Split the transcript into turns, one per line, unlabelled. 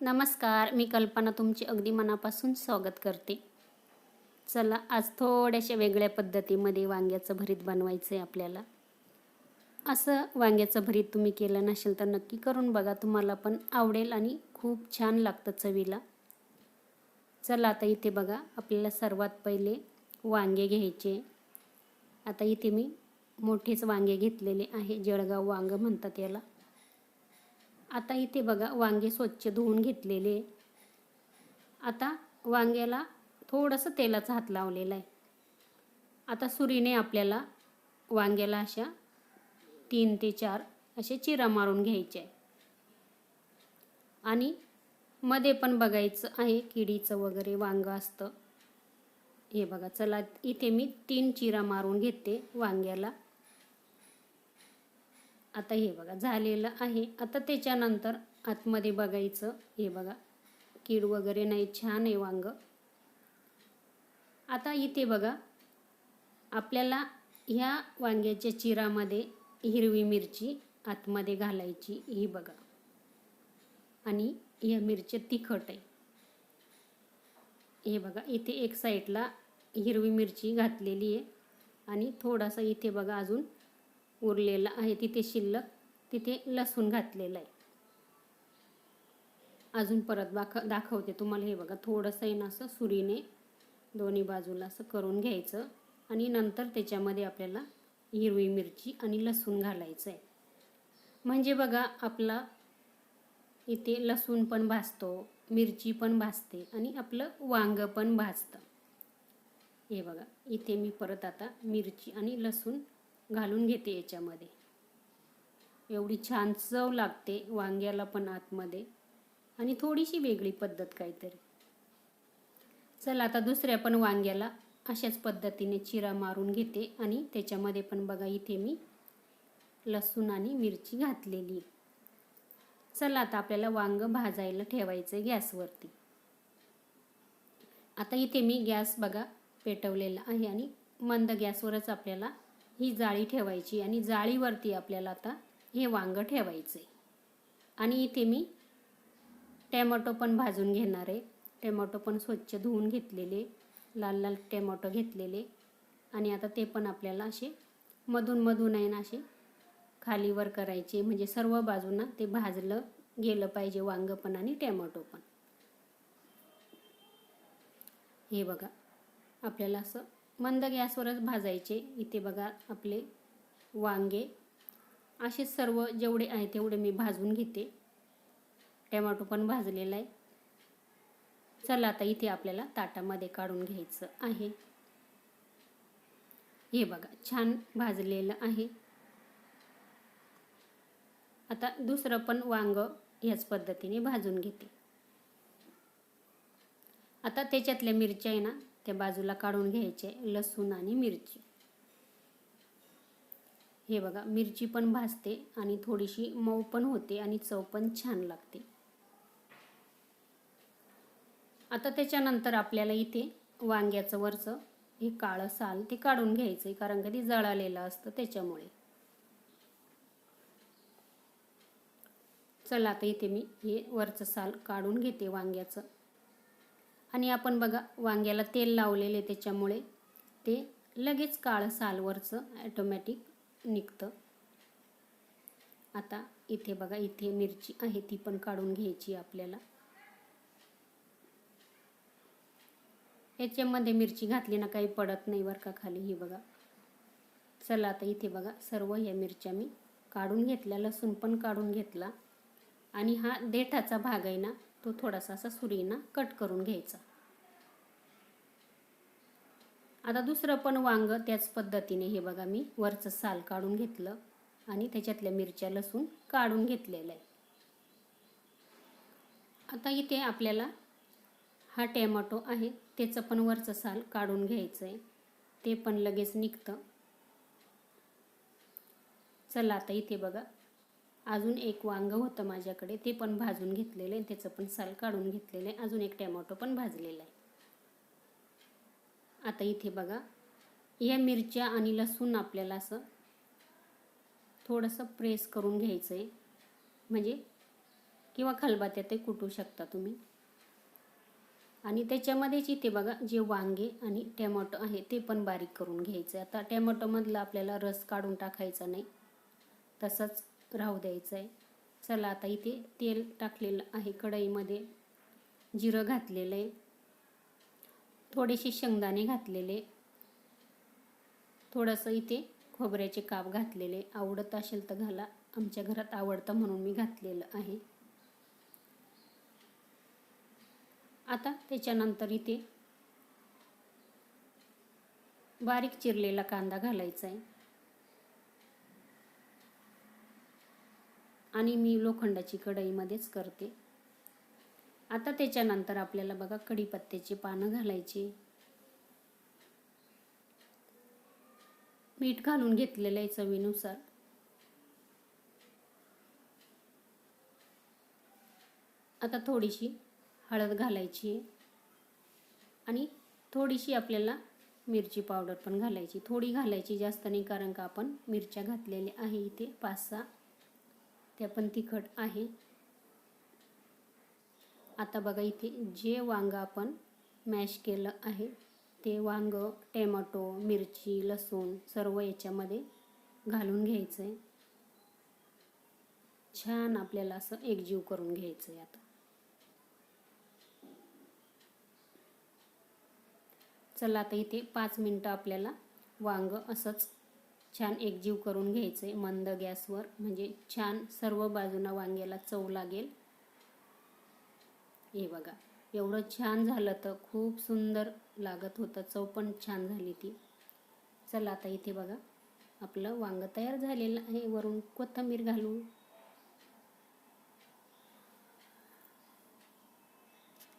नमस्कार मी कल्पना तुमचे अगदी मनापासून स्वागत करते. चला आज थोड्याशा वेगळ्या पद्धतीमध्ये वांग्याचं भरीत बनवायचं आहे आपल्याला. असं वांग्याचं भरीत तुम्ही केलं नसेल तर नक्की करून बघा तुम्हाला पण आवडेल आणि खूप छान लागतं चवीला. चला आता इथे बघा आपल्याला सर्वात पहिले वांगे घ्यायचे. आता इथे मी मोठेच वांगे घेतलेले आहे जळगाव वांग म्हणतात याला. आता इथे बघा वांगे स्वच्छ धुवून घेतलेले. आता वांग्याला थोडंसं तेलाचा हात लावलेला आहे. आता सुरीने आपल्याला वांग्याला अशा तीन ते चार असे चिरा मारून घ्यायचे आहे. आणि मध्ये पण बघायचं आहे किडीचं वगैरे वांगं असतं. हे बघा चला इथे मी तीन चिरा मारून घेते वांग्याला. आता हे बघा झालेलं आहे. आता त्याच्यानंतर आतमध्ये बघायचं हे बघा. कीड वगैरे नाही छान आहे वांग. आता इथे बघा आपल्याला ह्या वांग्याच्या चिरामध्ये हिरवी मिरची आतमध्ये घालायची ही बघा. आणि ह्या मिरच्या तिखट आहे. हे बघा इथे एक साईडला हिरवी मिरची घातलेली आहे. आणि थोडासा इथे बघा अजून उरलेला आहे. तिथे शिल्लक तिथे लसूण घातलेलं आहे. अजून परत दाख दाखवते तुम्हाला. हे बघा थोडंसं आहे ना असं सुरीने दोन्ही बाजूला असं करून घ्यायचं आणि नंतर त्याच्यामध्ये आपल्याला हिरवी मिरची आणि लसूण घालायचं आहे म्हणजे बघा आपला इथे लसूण पण भाजतो मिरची पण भाजते आणि आपलं वांग पण भाजतं. हे बघा इथे मी परत आता मिरची आणि लसूण घालून घेते याच्यामध्ये. एवढी छान चव लागते वांग्याला पण आतमध्ये. आणि थोडीशी वेगळी पद्धत काहीतरी. चला आता दुसऱ्या पण वांग्याला अशाच पद्धतीने चिरा मारून घेते. आणि त्याच्यामध्ये पण बघा इथे मी लसूण आणि मिरची घातलेली चला आता आपल्याला वांग भाजायला ठेवायचं गॅसवरती. आता इथे मी गॅस बघा पेटवलेला आहे आणि मंद गॅसवरच आपल्याला ही जाळी ठेवायची आणि जाळीवरती आपल्याला आता हे वांगं ठेवायचं आहे आणि इथे मी टॅमॅटो पण भाजून घेणार आहे. टॅमॅटो पण स्वच्छ धुवून घेतलेले लाल लाल टॅमॅटो घेतलेले. आणि आता ते पण आपल्याला असे मधून मधून आहे ना असे खालीवर करायचे. म्हणजे सर्व बाजूंना ते भाजलं गेलं पाहिजे वांग पण आणि टॅमॅटो पण. हे बघा आपल्याला असं मंद गॅसवरच भाजायचे. इथे बघा आपले वांगे. असे सर्व जेवढे आहे तेवढे मी भाजून घेते. टमॅटो पण भाजलेला आहे. चला आता इथे आपल्याला ताटामध्ये काढून घ्यायचं आहे. हे बघा छान भाजलेलं आहे. आता दुसरं पण वांग ह्याच पद्धतीने भाजून घेते. आता त्याच्यातल्या मिरच्या आहे ना त्या बाजूला काढून घ्यायचे लसूण आणि मिरची. हे बघा मिरची पण भाजते आणि थोडीशी मऊ पण होते आणि चव पण छान लागते. आता त्याच्यानंतर आपल्याला इथे वांग्याचं वरचं हे काळं साल ते काढून घ्यायचं आहे कारण कधी जळालेलं असतं त्याच्यामुळे. चला आता इथे मी हे वरचं साल काढून घेते वांग्याचं. आणि आपण बघा वांग्याला तेल लावलेले त्याच्यामुळे ते लगेच काळं सालवरचं ॲटोमॅटिक निघतं. आता इथे बघा इथे मिरची आहे ती पण काढून घ्यायची आपल्याला. याच्यामध्ये मिरची घातली ना काही पडत नाही बरं का खाली ही बघा. चला आता इथे बघा सर्व ह्या मिरच्या मी काढून घेतल्या लसूण पण काढून घेतला. आणि हा देठाचा भाग आहे ना तो थोडासा असा सुरींना कट करून घ्यायचा. आता दुसरं पण वांग त्याच पद्धतीने हे बघा मी वरचं साल काढून घेतलं आणि त्याच्यातल्या मिरच्या लसूण काढून घेतलेलं आहे. आता इथे आपल्याला हा टॅमॅटो आहे त्याचं पण वरचं साल काढून घ्यायचं आहे ते पण लगेच निघतं. चला आता इथे बघा. अजून एक वांग होतं माझ्याकडे ते पण भाजून घेतलेलं आहे. त्याचं पण साल काढून घेतलेलं आहे. अजून एक टॅमॅटो पण भाजलेला आहे. आता इथे बघा या मिरच्या आणि लसूण आपल्याला असं थोडंसं प्रेस करून घ्यायचं आहे. म्हणजे किंवा खलबत्त्यातही कुटू शकता तुम्ही. आणि त्याच्यामध्येच इथे बघा जे वांगे आणि टॅमॅटो आहे ते पण बारीक करून घ्यायचं आहे. आता टॅमॅटोमधला आपल्याला रस काढून टाकायचा नाही. तसंच राहू द्यायचं आहे चला आता इथे तेल टाकलेलं आहे कढईमध्ये जिरं घातलेलं आहे थोडेसे शेंगदाणे घातलेले. थोडंसं इथे खोबऱ्याचे काप घातलेले. आवडत असेल तर घाला. आमच्या घरात आवडतं म्हणून मी घातलेलं आहे. आता त्याच्यानंतर इथे बारीक चिरलेला कांदा घालायचा आहे आणि मी लोखंडाची कढईमध्येच करते. आता त्याच्यानंतर आपल्याला बघा कढीपत्त्याची पानं घालायची. मीठ घालून घेतलेलं आहे चवीनुसार. आता थोडीशी हळद घालायची आणि थोडीशी आपल्याला मिरची पावडर पण घालायची. थोडी घालायची जास्त नाही कारण का आपण मिरच्या घातलेल्या आहे इथे पाच सहा. त्या पण तिखट आहे. आता बघा इथे जे वांग आपण मॅश केलं आहे ते वांग टॅमॅटो मिरची लसूण सर्व याच्यामध्ये घालून घ्यायचं आहे छान आपल्याला असं एकजीव करून घ्यायचं आहे आता. चला आता इथे पाच मिनटं आपल्याला वांग असंच छान एकजीव करून घ्यायचं आहे मंद गॅसवर. म्हणजे छान सर्व बाजूनं वांग्याला चव लागेल. हे बघा एवढं छान झालं तर खूप सुंदर लागत होतं. चव पण छान झाली ती. चला आता इथे बघा आपलं वांग तयार झालेलं आहे. वरून कोथंबीर घालू.